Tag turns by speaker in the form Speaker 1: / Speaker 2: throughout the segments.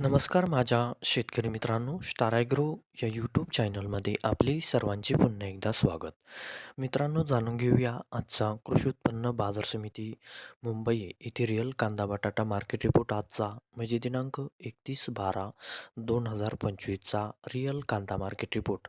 Speaker 1: नमस्कार माझ्या शेतकरी मित्रांनो स्टारायग्रो या यूट्यूब चॅनलमध्ये आपले सर्वांचे पुन्हा एकदा स्वागत. मित्रांनो जाणून घेऊया आजचा कृषी उत्पन्न बाजार समिती मुंबई येथे रिअल कांदा बटाटा मार्केट रिपोर्ट आजचा म्हणजे दिनांक एकतीस बारा दोन हजार पंचवीसचा रिअल कांदा मार्केट रिपोर्ट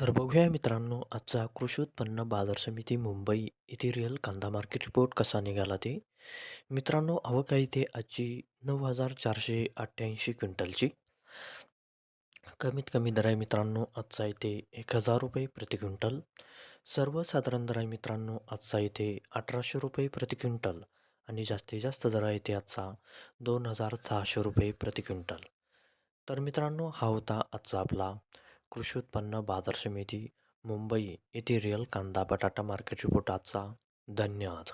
Speaker 1: तर बघूया मित्रांनो आजचा कृषी उत्पन्न बाजार समिती मुंबई येथे रिअल कांदा मार्केट रिपोर्ट कसा निघाला ते. मित्रांनो अवका इथे आजची नऊ हजार चारशे अठ्ठ्याऐंशी क्विंटलची. कमीत कमी दर आहे मित्रांनो आजचा इथे एक हजार रुपये प्रति क्विंटल. सर्वसाधारण दर आहे मित्रांनो आजचा इथे अठराशे रुपये प्रति क्विंटल. आणि जास्तीत जास्त दर आहे ते आजचा दोन हजार सहाशे रुपये प्रति क्विंटल. तर मित्रांनो हा होता आजचा आपला कृषी उत्पन्न बाजार समिती मुंबई येथे रिअल कांदा बटाटा मार्केट रिपोर्ट आजचा. धन्यवाद.